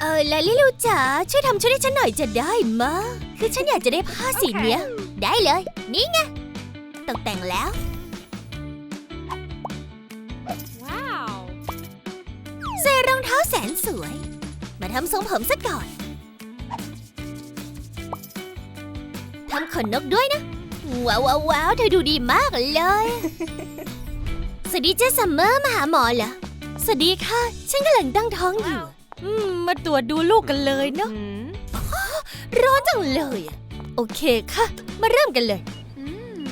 เออลาลิลูจ๋าช่วยทำชุดให้ฉันหน่อยจะได้มะคือฉันอยากจะได้ผ้าสีเนี้ย ได้เลย นี่ไงตกแต่งแล้ว Wow. ใส่รองเท้าแสนสวย มาทำทรงผมซะก่อนทำขนนกด้วยนะว้าวว้าวว้าวเธอดูดีมากเลย สวัสดีเจสัมเมอร์มาหาหมอเหรอสวัสดีค่ะ ฉันกำลังตั้งท้องอยู่อื มมาตรวจดูลูกกันเลยเนาะ Hmm. ร้อนจังเลยอะโอเคค่ะ มาเริ่มกันเลย Hmm.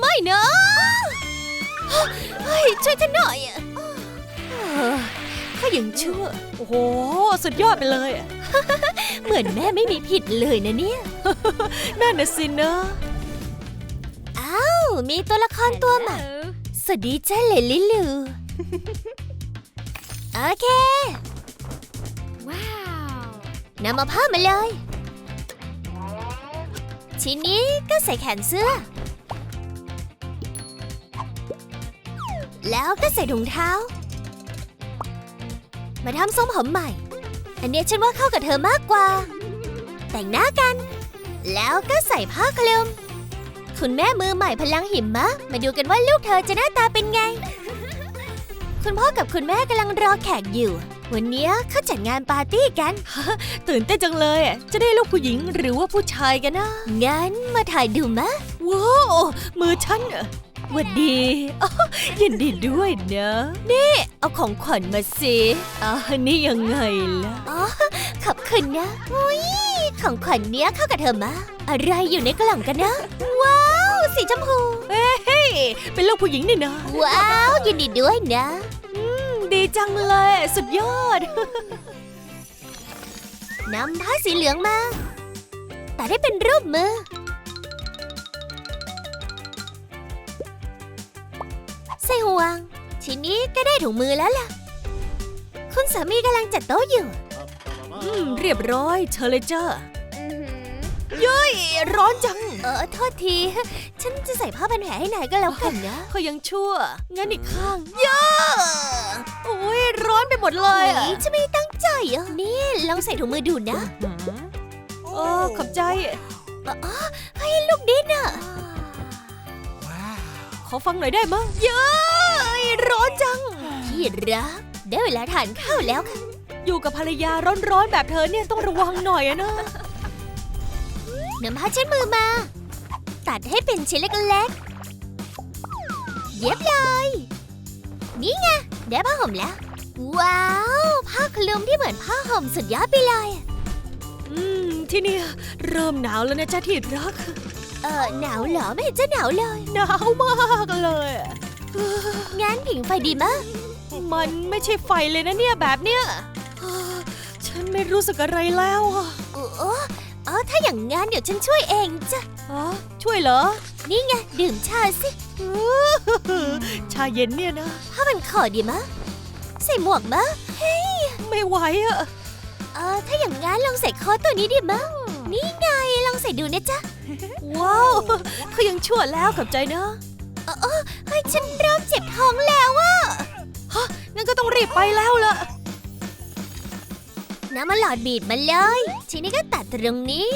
ไม่นะเฮ้ยช่วยฉันหน่อยอะเออเขายังชั่ว โอ้โห สุดยอดไปเลยอะเหมือนแม่ไม่มีผิดเลยนะเนี่ย นั่นน่ะสินะอ้าว มีตัวละครตัวใหม่ Hello. สวัสดีเจ้าเลลิลู โอเค Wow. นำมาผ้ามาเลย ทีนี้ก็ใส่แขนเสื้อ แล้วก็ใส่ถุงเท้า มาทำทรงผมใหม่ อันเนี้ยฉันว่าเข้ากับเธอมากกว่า แต่งหน้ากัน แล้วก็ใส่ผ้าคลุม คุณแม่มือใหม่พลังหิมะมาดูกันว่าลูกเธอจะหน้าตาเป็นไง คุณพ่อกับคุณแม่กำลังรอแขกอยู่ วันเนี้ยเขาจัดงานปาร์ตี้กัน ตื่นเต้นจังเลยอะจะได้ลูกผู้หญิงหรือว่าผู้ชายกันนะงั้นมาถ่ายดูมะว้าวมือฉันอะหวัดดีอ้าวยินดีด้วยนะ นี่ เอาของขวัญมาสิอ่านี่ยังไงล่ะอ๋อขอบคุณนะอุ้ยของขวัญเนี้ยเข้ากับเธอมะอะไรอยู่ในกล่องกันนะ ว้าว สีชมพูเฮ้ย เป็นลูกผู้หญิงนี่นะ ว้าว ยินดีด้วยนะ ดีจังเลย สุดยอด นำผ้าสีเหลืองมา แต่ได้เป็นรูปมือ ใส่ห่วง ทีนี้ก็ได้ถุงมือแล้วล่ะ คุณสามีกำลังจัดโต๊ะอยู่ อืม เรียบร้อยเชิญเลยจ้า Mm-hmm. เย้ยร้อนจัง เออโทษที ฉันจะใส่ผ้าพันแผลให้นายก็แล้วกันนะเขายังชั่ว งั้นอีกข้างเย้โอ้ยร้อนไปหมดเลยอะฮ้ฉันไม่ได้ตั้งใจอะนี่ลองใส่ถุงมือดูนะโอ้ขอบใจเฮ้ยลูกดินอะขอฟังหน่อยได้มั้ยเย้ยร้อนจังที่รักได้เวลาทานข้าวแล้วค่ะอยู่กับภรรยาร้อนๆแบบเธอเนี่ยต้องระวังหน่อยอะนะ นำผ้าเช็ดมือมา ตัดให้เป็นชิ้นเล็กๆ เย็บเลย นี่ไงได้ผ้าห่มแล้ว ว้าว ผ้าคลุมที่เหมือนผ้าห่มสุดยอดไปเลย อืม ที่เนี่ยเริ่มหนาวแล้วนะจ๊ะที่รัก เออหนาวเหรอไม่เห็นจะหนาวเลย หนาวมากเลยอะงั้นผิงไฟดีมะมันไม่ใช่ไฟเลยนะเนี่ยแบบเนี้ยฉันไม่รู้สึกอะไรแล้วอะโอ้โอ้ เออถ้าอย่างงั้นเดี๋ยวฉันช่วยเองจ้ะฮะช่วยเหรอ นี่ไงดื่มชาสิชาเย็นเนี่ยนะผ้ามันคอดีมะ ใส่หมวกมะไม่ไหวอะเออถ้าอย่างงั้นลองใส่คอตัวนี้ดีมะนี่ไงลองใส่ดูนะจ๊ะ ว้าวเขายังชั่วแล้วขอบใจนะเฮ้ยฉันเริ่มเจ็บท้องแล้วอะงั้นก็ต้องรีบไปแล้วล่ะ น้ำมันหลอดบีดมาเลย ทีนี้ก็ตัดตรงนี้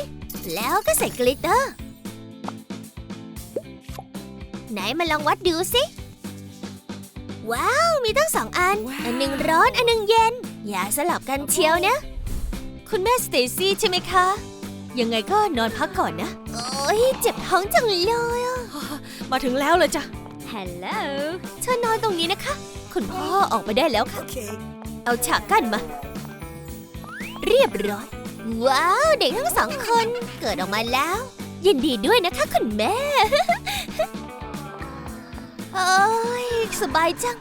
แล้วก็ใส่กลิตเตอร์ ไหนมาลองวัดดูสิ ว้าว มีตั้งสองอัน อันหนึ่งร้อน อันหนึ่งเย็น อย่าสลับกันเชียวนะ คุณแม่สเตซี่ใช่ไหมคะ ยังไงก็นอนพักก่อนนะ โอ้ยเจ็บท้องจังเลยอะมาถึงแล้วเลยจ้ะ Hello. เชิญนอนตรงนี้นะคะ คุณพ่อออกมาได้แล้วค่ะ เอาฉากกั้นมา เรียบร้อย ว้าว เด็กทั้งสองคนเกิดออกมาแล้ว ยินดีด้วยนะคะคุณแม่เอ้ยสบายจัง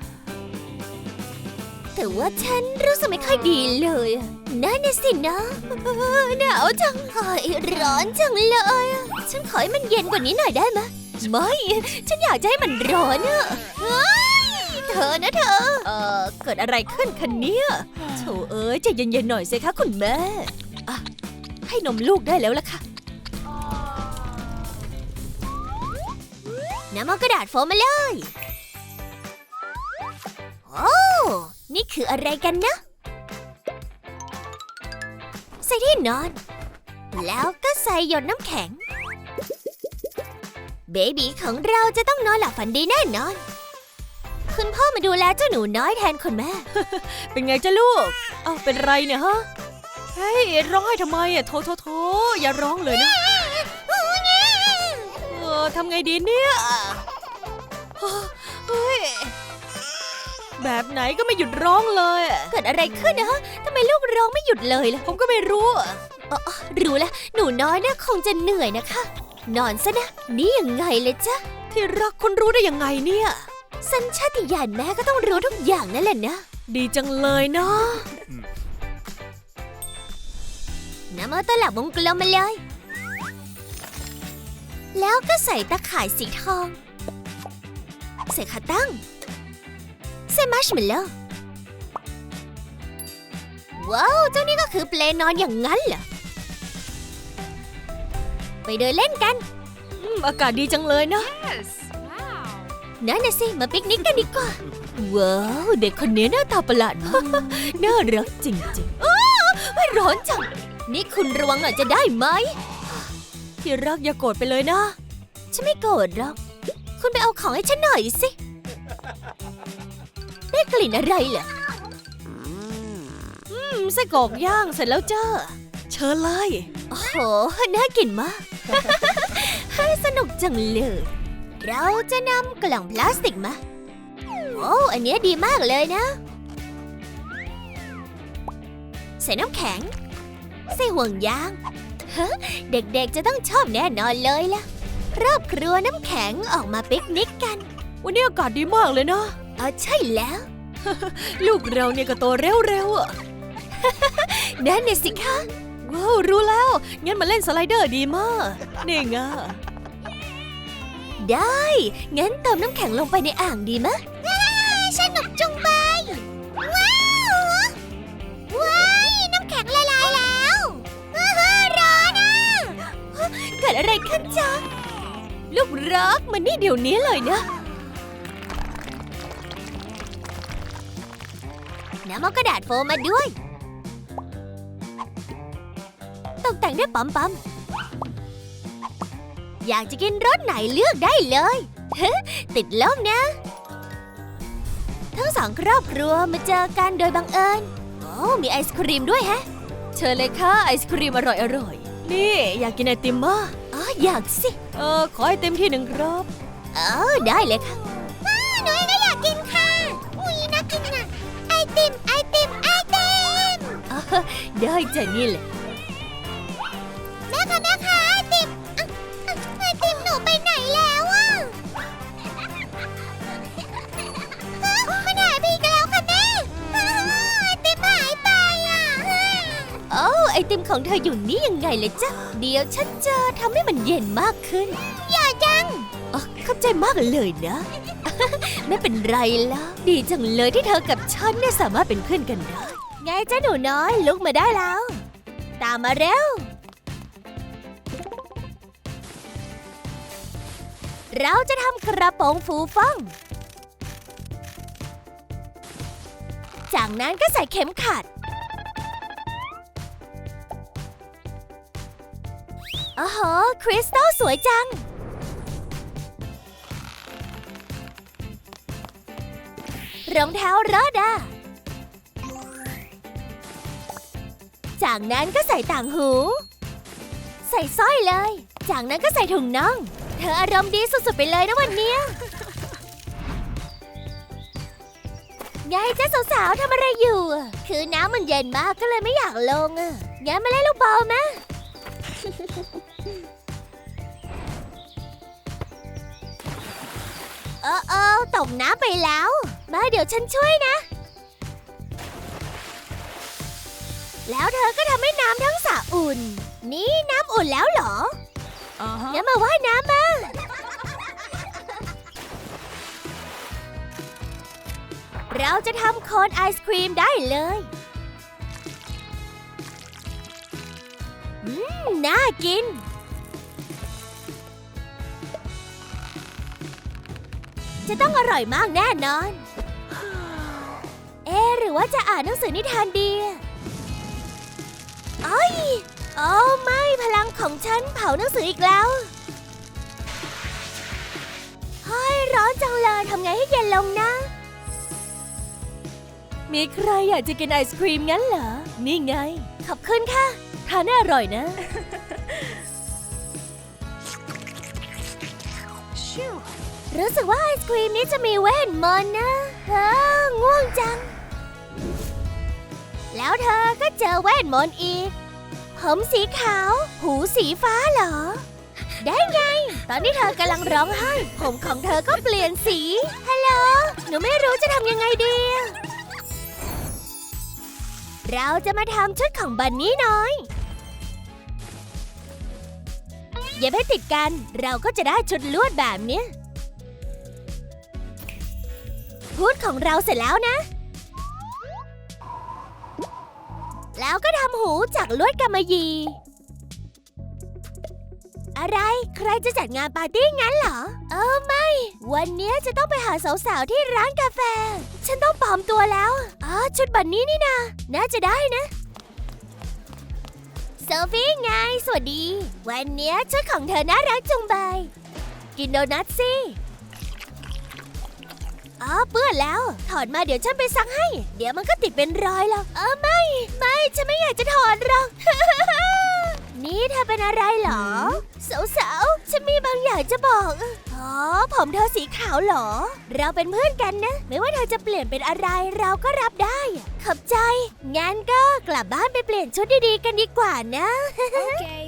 แต่ว่าฉันรู้สึกไม่ค่อยดีเลยนั่นน่ะสินะหนาวจังเฮ้ยร้อนจังเลย ฉันขอให้มันเย็นกว่านี้หน่อยได้ไหมไม่ ฉันอยากจะให้มันร้อนอะ เธอนะเธอ เอ่อเกิดอะไรขึ้นคะเนี่ยโถเอ้ยใจเย็นๆหน่อยสิคะคุณแม่อะให้นมลูกได้แล้วล่ะค่ะ น้ำเอากระดาษโฟมมาเลย โอ้ นี่คืออะไรกันนะ ใส่ที่นอน แล้วก็ใส่หยดน้ำแข็ง เบบีของเราจะต้องนอนหลับฝันดีแน่นอน คุณพ่อมาดูแลเจ้าหนูน้อยแทนคุณแม่ เป็นไงจ้าลูก เอ้าเป็นไรเนี่ยฮะ เฮ้ยร้องไห้ทำไมอะโถโถโถอย่าร้องเลยนะ เออทำไงดีเนี่ยเฮ้ยแบบไหนก็ไม่หยุดร้องเลยอะเกิดอะไรขึ้นนะฮะทำไมลูกร้องไม่หยุดเลยล่ะ ผมก็ไม่รู้อะอ๋อรู้แล้ว หนูน้อยนะคงจะเหนื่อยนะคะ นอนซะนะ นี่ยังไงเลยจ๊ะ ที่รักคุณรู้ได้ยังไงเนี่ย สัญชาติญาณแม่ก็ต้องรู้ทุกอย่างนั่นแหละนะ ดีจังเลยเนาะนำเอาตลับวงกลมมาเลย แล้วก็ใส่ตะข่ายสีทอง ใส่ขาตั้ง ใส่มัชเมลโล่ว้าว เจ้านี่ก็คือเปลนอนอย่างนั้นเหรอ ไปเดินเล่นกันอืมอากาศดีจังเลยนะ Yes. Wow. นั่นน่ะสิ มาปิกนิกกันดีกว่า ว้าว เด็กคนนี้หน้าตาประหลาดมากน่ารักจริงๆอ้าวเฮ้ยร้อนจัง นี่คุณระวังหน่อยจะได้ไหม ที่รักอย่าโกรธไปเลยนะ ฉันไม่โกรธหรอก คุณไปเอาของให้ฉันหน่อยสิ ได้กลิ่นอะไรเหรอ อืมไส้กรอกย่างเสร็จแล้วจ้า เชิญเลย โอ้โห น่ากินมาก สนุกจังเลย เราจะนำกล่องพลาสติกมา โอ้ อันเนี้ยดีมากเลยนะ ใส่น้ำแข็ง ใส่ห่วงยางฮะเด็กๆจะต้องชอบแน่นอนเลยล่ะ ครอบครัวน้ำแข็งออกมาปิกนิกกัน วันนี้อากาศดีมากเลยนะเออใช่แล้ว ลูกเราเนี่ยก็โตเร็วๆอะนั่นน่ะสิคะ ว้าว รู้แล้ว งั้นมาเล่นสไลเดอร์ดีมากนี่ไง ได้ งั้นเติมน้ำแข็งลงไปในอ่างดีมะสนุกจุงใบว้าวว้ายน้ำแข็งละลายแล้วว้าวร้อนอะเกิดอะไรขึ้นจ๊ะ ลูกรักมันนี่เดี๋ยวนี้เลยนะน้ำเอากระดาษโฟมมาด้วย ตกแต่งด้วยปั๊มปั๊ม อยากจะกินรสไหนเลือกได้เลยติดล่มนะ ทั้งสองครอบครัวมาเจอกันโดยบังเอิญโอ้มีไอศครีมด้วยแฮะ เชิญเลยค่ะไอศครีมอร่อยอร่อยๆนี่อยากกินไอติมมากอ๋ออยากสิ เออขอไอติมที่หนึ่งครับเออได้เลยค่ะหนูเองก็อยากกินค่ะอุ้ยน่ากินอะไอติมไอติมไอติมได้จ้ะนี่แหละ ติมของเธออยู่นี่ยังไงเลยจ๊ะ เดี๋ยวฉันจะทำให้มันเย็นมากขึ้น อย่าจังอ๋อเข้าใจมากเลยนะ ไม่เป็นไรแล้ว ดีจังเลยที่เธอกับฉันเนี่ยสามารถเป็นเพื่อนกันได้ ไงจ้าหนูน้อยลุกมาได้แล้ว ตามมาเร็ว เราจะทำกระโปรงฟูฟ่อง จากนั้นก็ใส่เข็มขัด โอ้โห คริสตัลสวยจัง รองเท้ารอดอะจากนั้นก็ใส่ต่างหู ใส่สร้อยเลย จากนั้นก็ใส่ถุงน่อง เธออารมณ์ดีสุดๆไปเลยนะวันเนี้ยไงจ้าสาวๆทำอะไรอยู่ คือน้ำมันเย็นมากก็เลยไม่อยากลงอะงั้นมาเล่นลูกบอลไหม เออเออตกน้ำไปแล้ว มาเดี๋ยวฉันช่วยนะ แล้วเธอก็ทำให้น้ำทั้งสระอุ่น นี่น้ำอุ่นแล้วเหรออ่าฮะงั้นมาว่ายน้ำมา เราจะทำโคนไอศครีมได้เลยอืมน่ากิน จะต้องอร่อยมากแน่นอน เอ๊หรือว่าจะอ่านหนังสือนิทานดีอ้ยโอ้ไม่พลังของฉันเผาหนังสืออีกแล้วเฮ้ยร้อนจังเลยทำไงให้เย็นลงนะ มีใครอยากจะกินไอศครีมงั้นเหรอ นี่ไง ขอบคุณค่ะ ทานให้อร่อยนะ รู้สึกว่าไอศครีมนี้จะมีเวทมนต์นะเฮ้อง่วงจัง แล้วเธอก็เจอเวทมนต์อีก ผมสีขาว หูสีฟ้าเหรอ ได้ไง ตอนที่เธอกำลังร้องไห้ ผมของเธอก็เปลี่ยนสี ฮัลโหล หนูไม่รู้จะทำยังไงดี เราจะมาทำชุดของบันนี่น้อยเย็บให้ติดกัน เราก็จะได้ชุดลวดแบบนี้ พูดของเราเสร็จแล้วนะ แล้วก็ทำหูจากลวดกำมะหยี่ อะไร ใครจะจัดงานปาร์ตี้งั้นเหรอ เออไม่ วันนี้จะต้องไปหาสาวๆที่ร้านกาแฟ ฉันต้องปลอมตัวแล้ว อ๋อ ชุดบันนี้นี่นาน่าจะได้นะโซฟี่ไง สวัสดี วันนี้ชุดของเธอน่ารักจุงใบยกินโดนัทสิ อ๋อเปื้อนแล้ว ถอดมาเดี๋ยวฉันไปซักให้ เดี๋ยวมันก็ติดเป็นรอยแล้วเออไม่ ไม่ฉันไม่อยากจะถอดหรอก นี่เธอเป็นอะไรเหรอ สาวๆ ฉันมีบางอย่างจะบอก อ๋อ ผมเธอสีขาวเหรอ เราเป็นเพื่อนกันนะ ไม่ว่าเธอจะเปลี่ยนเป็นอะไรเราก็รับได้ ขอบใจ งั้นก็กลับบ้านไปเปลี่ยนชุดดีๆ กันดีกว่านะ Okay.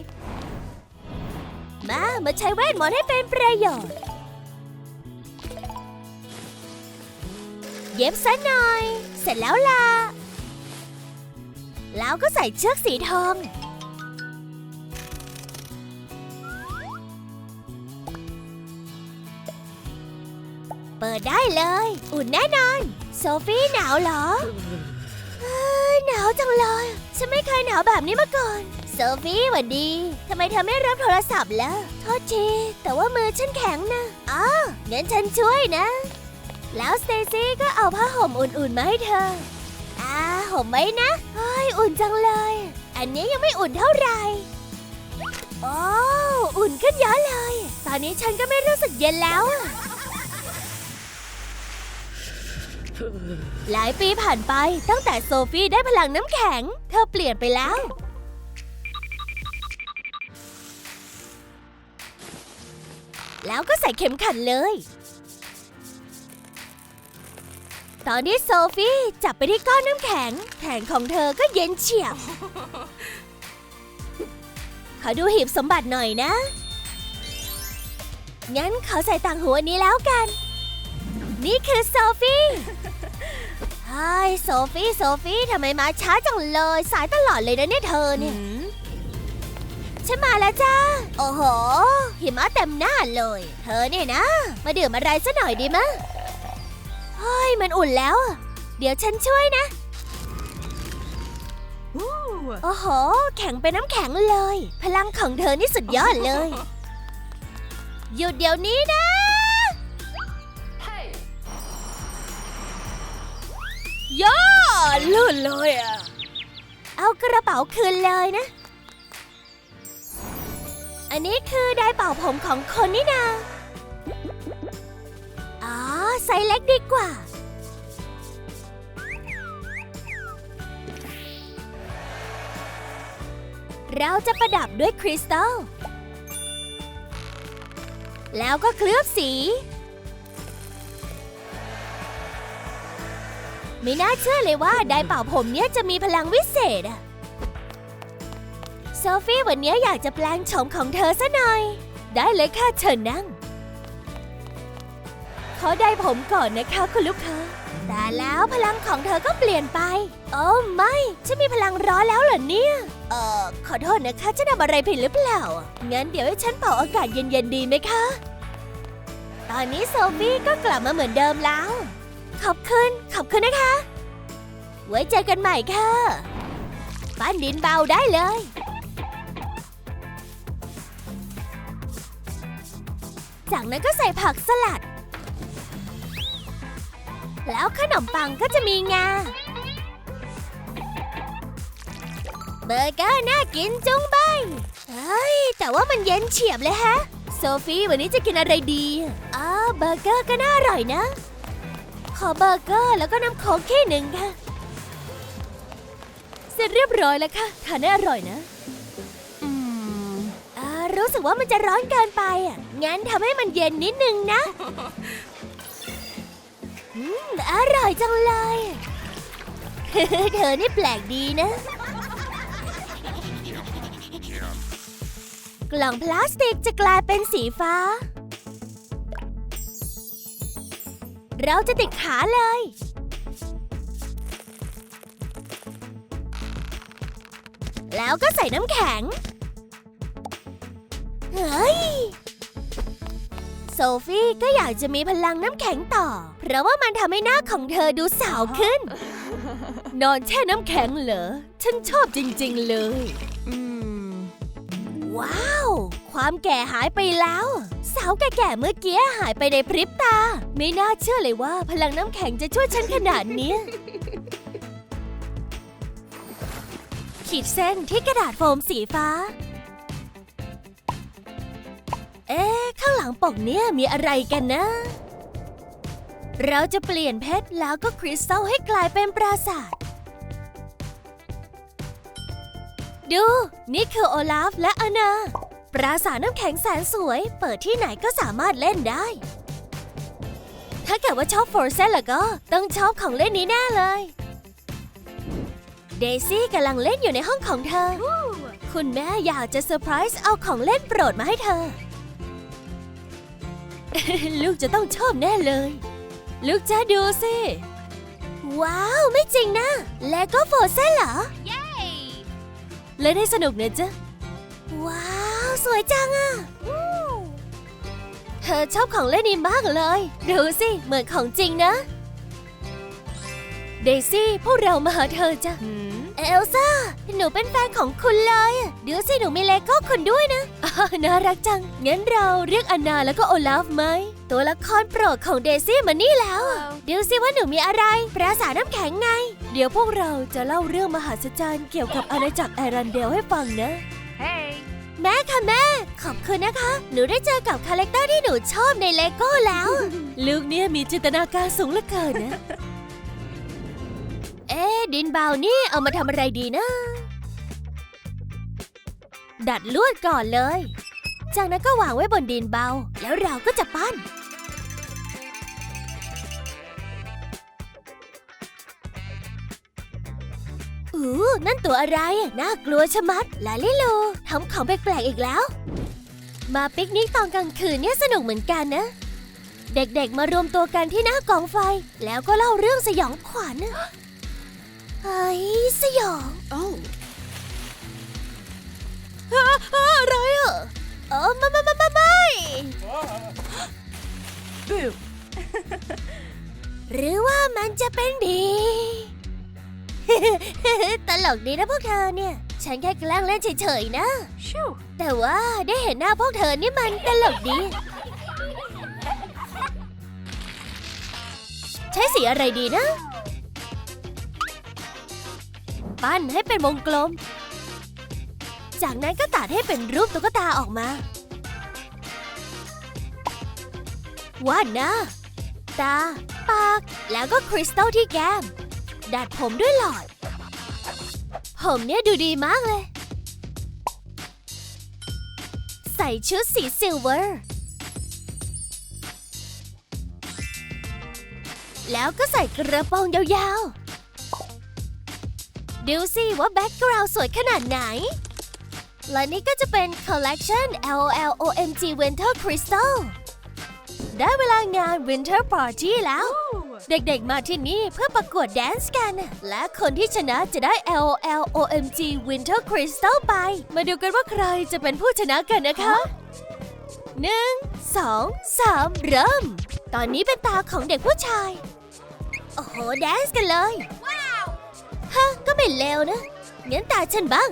มา มาใช้เวทมนต์ให้เป็นประโยชน์ เย็บซะหน่อย เสร็จแล้วล่ะ แล้วก็ใส่เชือกสีทอง เปิดได้เลย อุ่นแน่นอน โซฟี่หนาวเหรอเอ้ยหนาวจังเลย ฉันไม่เคยหนาวแบบนี้มาก่อน โซฟี่หวัดดี ทำไมเธอไม่รับโทรศัพท์ล่ะโทษที แต่ว่ามือฉันแข็งนะอ๋องั้นฉันช่วยนะ แล้วสเตซี่ก็เอาผ้าห่มอุ่นๆมาให้เธอ อ่าห่มไหมนะเฮ้ยอุ่นจังเลย อันนี้ยังไม่อุ่นเท่าไหร่โอ้อุ่นขึ้นเยอะเลย ตอนนี้ฉันก็ไม่รู้สึกเย็นแล้ว หลายปีผ่านไปตั้งแต่โซฟี่ได้พลังน้ำแข็ง เธอเปลี่ยนไปแล้วแล้วก็ใส่เข็มขัดเลย ตอนที่โซฟี่จับไปที่ก้อนน้ำแข็ง แขนของเธอก็เย็นเฉียบ ขอดูหีบสมบัติหน่อยนะ งั้นขอใส่ต่างหูอันนี้แล้วกัน นี่คือโซฟี่ไฮโซฟี่ โซฟี่ทำไมมาช้าจังเลย สายตลอดเลยนะเนี่ยเธอเนี่ย ฉันมาแล้วจ้า โอ้โห หิมะเต็มหน้าเลย เธอเนี่ยนะ มาดื่มอะไรซะหน่อยดีมะ เฮ้ย มันอุ่นแล้วอะเดี๋ยวฉันช่วยนะ Ooh. โอ้โห แข็งเป็นน้ำแข็งเลย พลังของเธอนี่สุดยอดเลย หยุดเดี๋ยวนี้นะ Hey. ย่าลื่นเลยอะเอากระเป๋าคืนเลยนะ อันนี้คือไดร์เป่าผมของคนนี่นาอ๋อ ไซส์เล็กดีกว่า เราจะประดับด้วยคริสตัล แล้วก็เคลือบสี ไม่น่าเชื่อเลยว่าไดร์เป่าผมเนี้ยจะมีพลังวิเศษอะโซฟี่วันนี้อยากจะแปลงโฉมของเธอซะหน่อย ได้เลยค่ะเชิญนั่ง ขอได้ผมก่อนนะคะคุณลูกค้าแต่แล้วพลังของเธอก็เปลี่ยนไป โอ้ไม่ ฉันมีพลังร้อนแล้วเหรอเนี่ย เอ่อ ขอโทษนะคะ ฉันทำอะไรผิดหรือเปล่า งั้นเดี๋ยวให้ฉันเป่าอากาศเย็นๆดีไหมคะ ตอนนี้โซฟี่ก็กลับมาเหมือนเดิมแล้ว ขอบคุณ ขอบคุณนะคะ ไว้เจอกันใหม่ค่ะปั้นดินเบาได้เลยจากนั้นก็ใส่ผักสลัด แล้วขนมปังก็จะมีงา เบอร์เกอร์น่ากินจุงใบเฮ้ย แต่ว่ามันเย็นเฉียบเลยฮะ โซฟีวันนี้จะกินอะไรดีอ้าวเบอร์เกอร์ก็น่าอร่อยนะ ขอเบอร์เกอร์แล้วก็น้ำโค้กแค่หนึ่งค่ะ เสร็จเรียบร้อยแล้วค่ะ ทานได้อร่อยนะ Mm. อ่ารู้สึกว่ามันจะร้อนเกินไปอะ งั้นทำให้มันเย็นนิดนึงนะ อร่อยจังเลย เธอนี่แปลกดีนะ กล่องพลาสติกจะกลายเป็นสีฟ้า เราจะติดขาเลย แล้วก็ใส่น้ำแข็ง เฮ้ย ฟี่ก็อยากจะมีพลังน้ำแข็งต่อ เพราะว่ามันทำให้หน้าของเธอดูสาวขึ้น นอนแช่น้ำแข็งเหรอ ฉันชอบจริงๆเลย Mm. ว้าว ความแก่หายไปแล้ว สาวแก่ๆเมื่อกี้หายไปในพริบตา ไม่น่าเชื่อเลยว่าพลังน้ำแข็งจะช่วยฉันขนาดเนี้ยขีดเส้นที่กระดาษโฟมสีฟ้า เอ๊ะ ข้างหลังปกเนี้ยมีอะไรกันนะ เราจะเปลี่ยนเพชรแล้วก็คริสตัลให้กลายเป็นปราสาท ดู นี่คือโอลาฟและอานา ปราสาทน้ำแข็งแสนสวย เปิดที่ไหนก็สามารถเล่นได้ ถ้าเกิดว่าชอบฟอร์เซนแล้วก็ต้องชอบของเล่นนี้แน่เลย เดซี่กำลังเล่นอยู่ในห้องของเธอ คุณแม่อยากจะเซอร์ไพรส์เอาของเล่นโปรดมาให้เธอ ลูกจะต้องชอบแน่เลย ลูกจะดูสิ ว้าว ไม่จริงนะ และก็โฟเซนเหรอ Yay! เล่นให้สนุกนะจ๊ะ ว้าว สวยจังอะเธอชอบของเล่นนี้มากเลย ดูสิ เหมือนของจริงนะ เดซี่พวกเรามาหาเธอจ้ะ เอลซ่า หนูเป็นแฟนของคุณเลยอะดูสิหนูมีเลโก้คุณด้วยนะอ้าวน่ารักจัง งั้นเราเรียกอันนาแล้วก็โอลาฟไหม ตัวละครโปรดของเดซี่มานี่แล้วอะ Hello. ดูสิว่าหนูมีอะไร ปราสาทน้ำแข็งไง เดี๋ยวพวกเราจะเล่าเรื่องมหัศจรรย์เกี่ยวกับอาณาจักรแอรันเดลให้ฟังนะ Hey. แม่ค่ะแม่ ขอบคุณนะคะ หนูได้เจอกับคาแรคเตอร์ที่หนูชอบในเลโก้แล้ว ลูกเนี่ยมีจินตนาการสูงเหลือเกินนะ เอ๊ดินเบานี่เอามาทำอะไรดีนะ ดัดลวดก่อนเลย จากนั้นก็วางไว้บนดินเบา แล้วเราก็จะปั้น อู้นั่นตัวอะไร น่ากลัวชะมัด ลาลิโลทำของแปลกๆอีกแล้ว มาปิกนิกตอนกลางคืนเนี่ยสนุกเหมือนกันนะ เด็กๆมารวมตัวกันที่หน้ากองไฟ แล้วก็เล่าเรื่องสยองขวัญ เฮ้ยสยอง Oh. อะไรอะเออไม่ไม่ไม่ไม่ไม่ Boo. หรือว่ามันจะเป็นผีตลกดีนะพวกเธอเนี่ย ฉันแค่แกล้งเล่นเฉยๆนะ Shoo. แต่ว่าได้เห็นหน้าพวกเธอนี่มันตลกดี ใช้สีอะไรดีนะ ปั้นให้เป็นวงกลม จากนั้นก็ตัดให้เป็นรูปตุ๊กตาออกมาวาดหน้าตา ปาก แล้วก็คริสตัลที่แก้ม ดัดผมด้วยหลอด ผมเนี่ยดูดีมากเลย ใส่ชุดสีซิลเวอร์ แล้วก็ใส่กระโปรงยาวๆ ดูสิว่าแบ็กกราวด์สวยขนาดไหน และนี่ก็จะเป็น Collection LOL OMG Winter Crystal ได้เวลางาน Winter Party แล้ว Ooh. เด็กๆมาที่นี่เพื่อประกวดแดนซ์กัน และคนที่ชนะจะได้ LOL OMG Winter Crystal ไป มาดูกันว่าใครจะเป็นผู้ชนะกันนะคะหนึ่งสองสามเริ่ม ตอนนี้เป็นตาของเด็กผู้ชาย โอ้โห แดนซ์กันเลย ว้าว ฮะ ก็ไม่เลวนะงั้นตาฉันบ้าง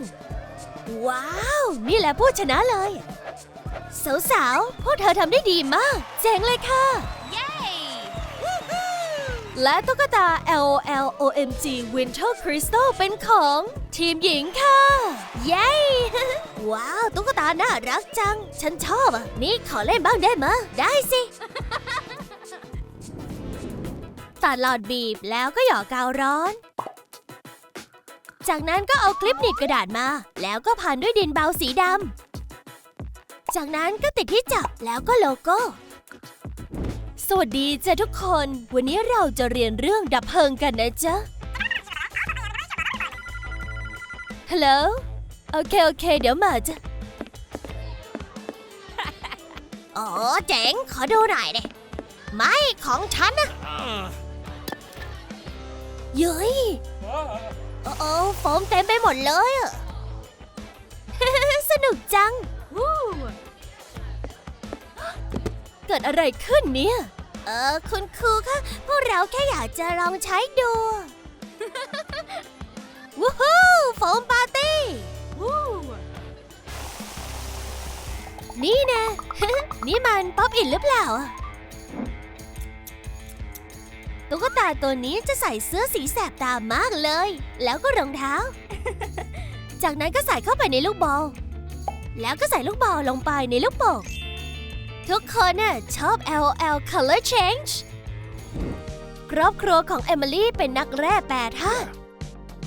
ว้าว นี่แหละผู้ชนะเลย สาวๆ พวกเธอทำได้ดีมาก เจ๋งเลยค่ะและตุ๊กตา LOL OMG Winter Crystal เป็นของทีมหญิงค่ะ เย้ ว้าว ตุ๊กตาน่ารักจัง ฉันชอบอะ นี่ขอเล่นบ้างได้มะได้สิตัดหลอดบีบแล้วก็หยอกกาวร้อน จากนั้นก็เอาคลิปหนีบกระดาษมา แล้วก็พันด้วยดินเบาสีดำ จากนั้นก็ติดที่จับแล้วก็โลโก้ สวัสดีจ้ะทุกคน วันนี้เราจะเรียนเรื่องดับเพลิงกันนะจ๊ะ ฮัลโหล โอเค โอเค เดี๋ยวมาจ้ะ อ๋อเจ๋ง ขอดูหน่อยดิไม่ของฉันนะเย้ย โอ้โอ้โฟมเต็มไปหมดเลยอะ สนุกจัง เกิดอะไรขึ้นเนี่ย เออคุณครูคะพวกเราแค่อยากจะลองใช้ดู วู้ฮู้โฟมปาร์ตี้ นี่นะ นี่มันป๊อปอินหรือเปล่าอะ ตุ๊กตาตัวนี้จะใส่เสื้อสีแสบตามากเลย แล้วก็รองเท้า จากนั้นก็ใส่เข้าไปในลูกบอล แล้วก็ใส่ลูกบอลลงไปในลูกโป่งทุกคนน่ะชอบ LOL Color Change ครอบครัวของเอมิลี่เป็นนักแร่แปรธาตุ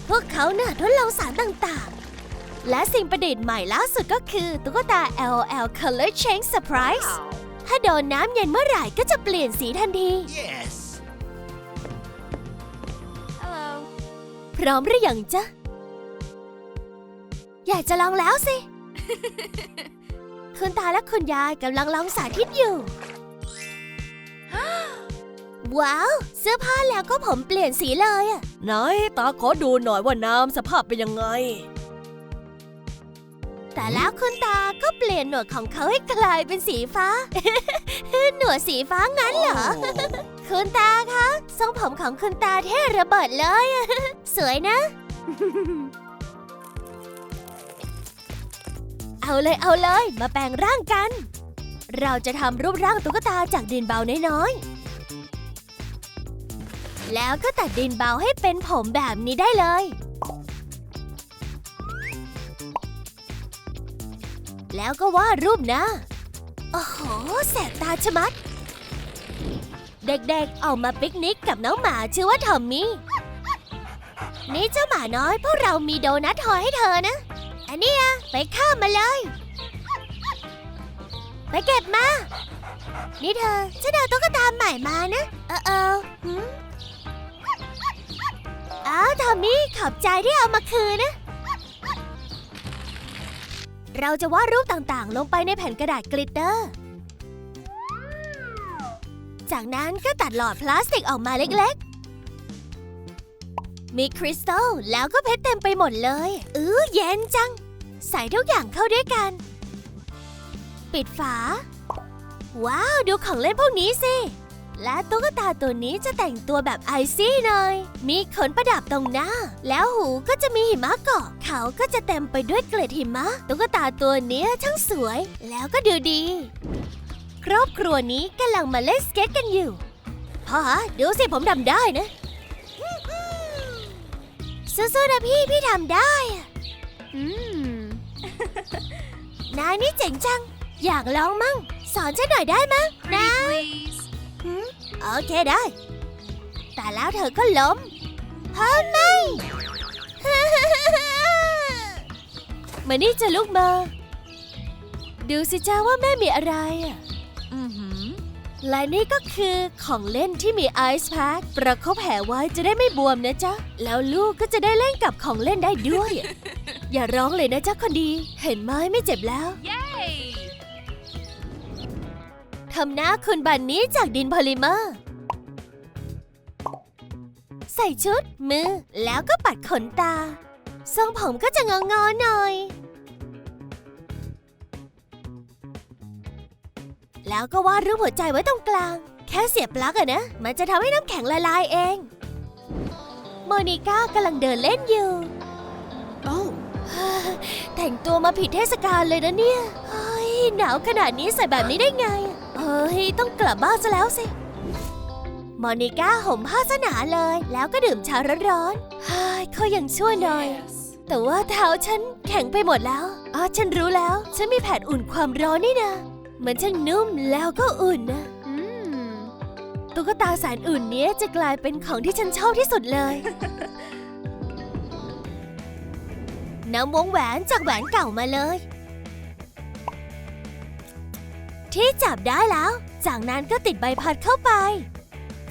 พวกเขาน่ะทดลองสารต่างๆ และสิ่งประดิษฐ์ใหม่ล่าสุดก็คือ ตุ๊กตา LOL Color Change Surprise ถ้าโดนน้ำเย็นเมื่อไหร่ก็จะเปลี่ยนสีทันที Yes. พร้อมหรือยังจ๊ะ อยากจะลองแล้วสิ คุณตาและคุณยายกำลังลองสาธิตอยู่ ว้าว เสื้อผ้าแล้วก็ผมเปลี่ยนสีเลยอะไหนตาขอดูหน่อยว่าน้ำสภาพเป็นยังไง แต่แล้วคุณตาก็เปลี่ยนหนวดของเขาให้กลายเป็นสีฟ้า หนวดสีฟ้างั้นเหรอ คุณตาคะ ทรงผมของคุณตาเท่ระเบิดเลย สวยนะ เอาเลยเอาเลย มาแปลงร่างกัน เราจะทำรูปร่างตุ๊กตาจากดินเบาน้อยๆ แล้วก็ตัดดินเบาให้เป็นผมแบบนี้ได้เลย แล้วก็วาดรูปนะ โอ้โห แสบตาชะมัด เด็กๆ ออกมาปิกนิกกับน้องหมาชื่อว่าทอมมี่ นี่เจ้าหมาน้อย พวกเรามีโดนัททอยให้เธอนะ อันนี้ยไปข้ามมาเลย ไปเก็บมา นี่เธอฉันเอาตุ๊กตาใหม่มานะ เออเออหืมอ้าวทอมมี่ขอบใจที่เอามาคืนนะ เราจะวาดรูปต่างๆ ลงไปในแผ่นกระดาษกลิตเตอร์ จากนั้นก็ตัดหลอดพลาสติกออกมาเล็กๆ มีคริสตัลแล้วก็เพชรเต็มไปหมดเลยอื้อเย็นจัง ใส่ทุกอย่างเข้าด้วยกัน ปิดฝา ว้าว ดูของเล่นพวกนี้สิ และตุ๊กตาตัวนี้จะแต่งตัวแบบไอซี่หน่อย มีขนประดับตรงหน้า แล้วหูก็จะมีหิมะเกาะ เขาก็จะเต็มไปด้วยเกล็ดหิมะ ตุ๊กตาตัวนี้ช่างสวย แล้วก็ดูดี ครอบครัวนี้กำลังมาเล่นสเก็ตกันอยู่พ่อดูสิผมทำได้นะ สู้ๆนะพี่ พี่ทำได้อะอืม นายนี่เจ๋งจัง อยากลองมั่ง สอนฉันหน่อยได้มั้ยนะ please โอเคได้ แต่แล้วเธอก็ล้มเฮ้ยไม่ มานี่จะลูกมา ดูสิจ้าว่าแม่มีอะไรอะอือหือ และนี่ก็คือของเล่นที่มีไอซ์แพ็คประคบแผลไว้จะได้ไม่บวมนะจ๊ะ แล้วลูกก็จะได้เล่นกับของเล่นได้ด้วย อย่าร้องเลยนะจ๊ะคนดี เห็นไหมไม่เจ็บแล้ว Yay ทำหน้าคุณบันนี้จากดินพอลิเมอร์ ใส่ชุดมือแล้วก็ปัดขนตา ทรงผมก็จะงองอๆหน่อย แล้วก็วาดรูปหัวใจไว้ตรงกลาง แค่เสียบปลั๊กอะนะ มันจะทำให้น้ำแข็งละลายเอง โมนิก้ากำลังเดินเล่นอยู่โอ้แต่งตัวมาผิดเทศกาลเลยนะเนี่ยเฮ้ยหนาวขนาดนี้ใส่แบบนี้ได้ไงเฮ้ยต้องกลับบ้านซะแล้วสิโมอนิก้าห่มผ้าสนาเลย แล้วก็ดื่มชาร้อนๆเฮ้ยเขายังชั่วหน่อย แต่ว่าเท้าฉันแข็งไปหมดแล้วอ๋อฉันรู้แล้ว ฉันมีแผ่นอุ่นความร้อนนี่นะ มันช่างนุ่มแล้วก็อุ่นนะอืมตุ๊กตาแสนอุ่นเนี้ยจะกลายเป็นของที่ฉันชอบที่สุดเลยนำวงแหวนจากแหวนเก่ามาเลย ที่จับได้แล้ว จากนั้นก็ติดใบพัดเข้าไป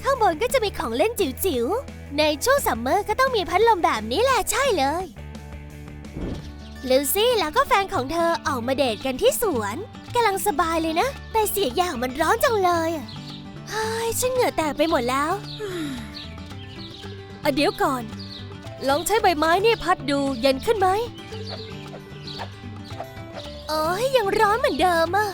ข้างบนก็จะมีของเล่นจิ๋วๆ ในช่วงซัมเมอร์ก็ต้องมีพัดลมแบบนี้แหละใช่เลยลูซี่แล้วก็แฟนของเธอออกมาเดทกันที่สวน กำลังสบายเลยนะ แต่เสียอย่างมันร้อนจังเลยเฮ้ยฉันเหงื่อแตกไปหมดแล้วอะเดี๋ยวก่อน ลองใช้ใบไม้นี่พัดดูเย็นขึ้นไหมโอ้ยยังร้อนเหมือนเดิมอะ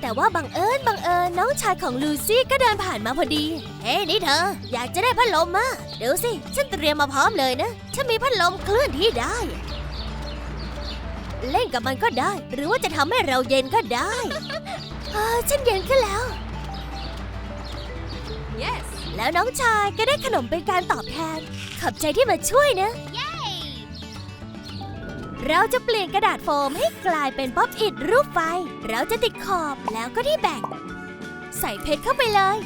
แต่ว่าบังเอิญบังเอิญน้องชายของลูซี่ก็เดินผ่านมาพอดี เฮ้นี่เธอ อยากจะได้พัดลมมาเดี๋ยวสิ ฉันเตรียมมาพร้อมเลยนะ ฉันมีพัดลมเคลื่อนที่ได้ เล่นกับมันก็ได้ หรือว่าจะทำให้เราเย็นก็ได้เฮ้ยฉันเย็นขึ้นแล้ว yes แล้วน้องชายก็ได้ขนมเป็นการตอบแทน ขอบใจที่มาช่วยนะเราจะเปลี่ยนกระดาษโฟมให้กลายเป็นป๊อปอิดรูปไฟ เราจะติดขอบแล้วก็ที่แบ่ง ใส่เพชรเข้าไปเลย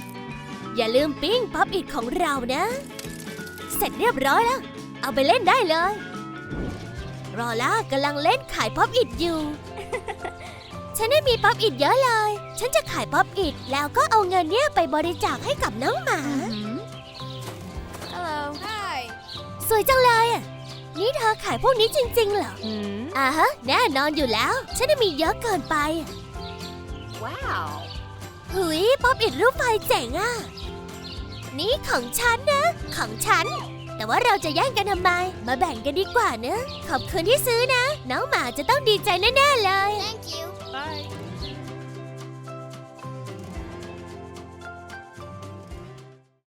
อย่าลืมปิ้งป๊อปอิดของเรานะ เสร็จเรียบร้อยแล้ว เอาไปเล่นได้เลย รอล่ากำลังเล่นขายป๊อปอิดอยู่ ฉันได้มีป๊อปอิดเยอะเลย ฉันจะขายป๊อปอิดแล้วก็เอาเงินเนี่ยไปบริจาคให้กับน้องหมา Mhm. hello hi สวยจังเลยอะ นี่เธอขายพวกนี้จริง ๆ เหรออืมอ่าฮะ แน่นอนอยู่แล้ว ฉันได้มีเยอะเกินไป wow หุยป๊อปอิดรูปไฟเจ๋งอะ นี่ของฉันนะ ของฉัน แต่ว่าเราจะแย่งกันทำไม มาแบ่งกันดีกว่าเนะขอบคุณที่ซื้อนะ น้องหมาจะต้องดีใจแน่ๆเลย thank you bye